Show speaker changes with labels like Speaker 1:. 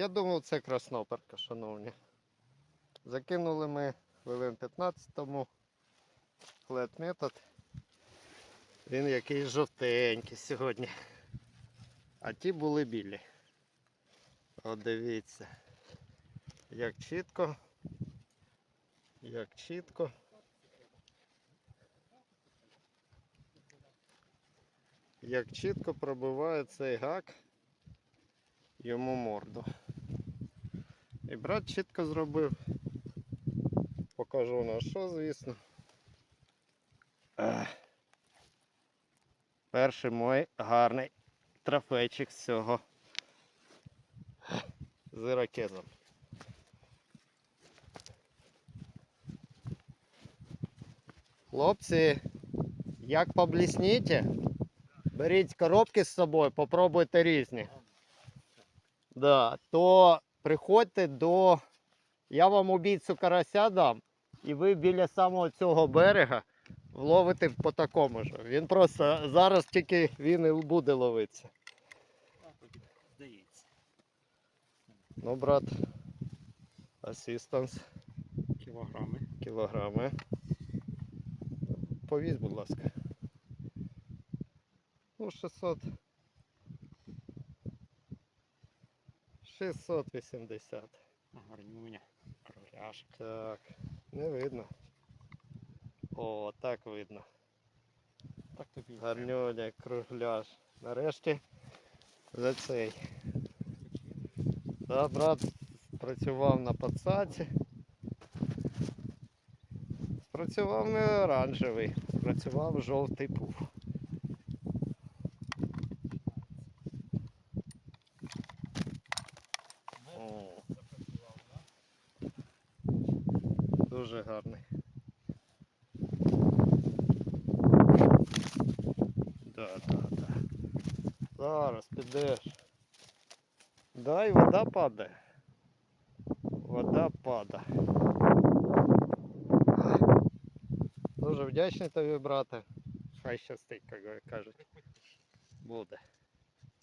Speaker 1: Я думав, це красноперка, шановні. Закинули ми хвилин 15 тому флет метод. Він якийсь жовтенький сьогодні. А ті були білі. От дивіться. Як чітко. Як чітко. Як чітко пробиває цей гак йому морду. І брат чітко зробив. Покажу на що, звісно. Ех. Перший мой гарний трофейчик з цього з ірокезом. Хлопці, як поблісніте, беріть коробки з собою, попробуйте різні. Да, то приходьте до. Я вам убійцю карася дам, і ви біля самого цього берега вловите по такому ж. Він просто зараз тільки він і буде ловитися. Ну, брат, асістанс,
Speaker 2: Кілограми.
Speaker 1: кілограми. Повізь, будь ласка. Ну, 600. 680.
Speaker 2: Гарні у кругляш.
Speaker 1: Так, не видно. О, так видно.
Speaker 2: Так тобі.
Speaker 1: Гарнюня, кругляш. Нарешті за цей. Да, брат працював на подсаці. Спрацював не оранжевий, спрацював жовтий пуф. О. Дуже гарний. Да, да, да. Зараз підеш. Дай вода падає. Вода падає. Дуже вдячний тобі, брате. Хай щастить, як кажуть. Буде.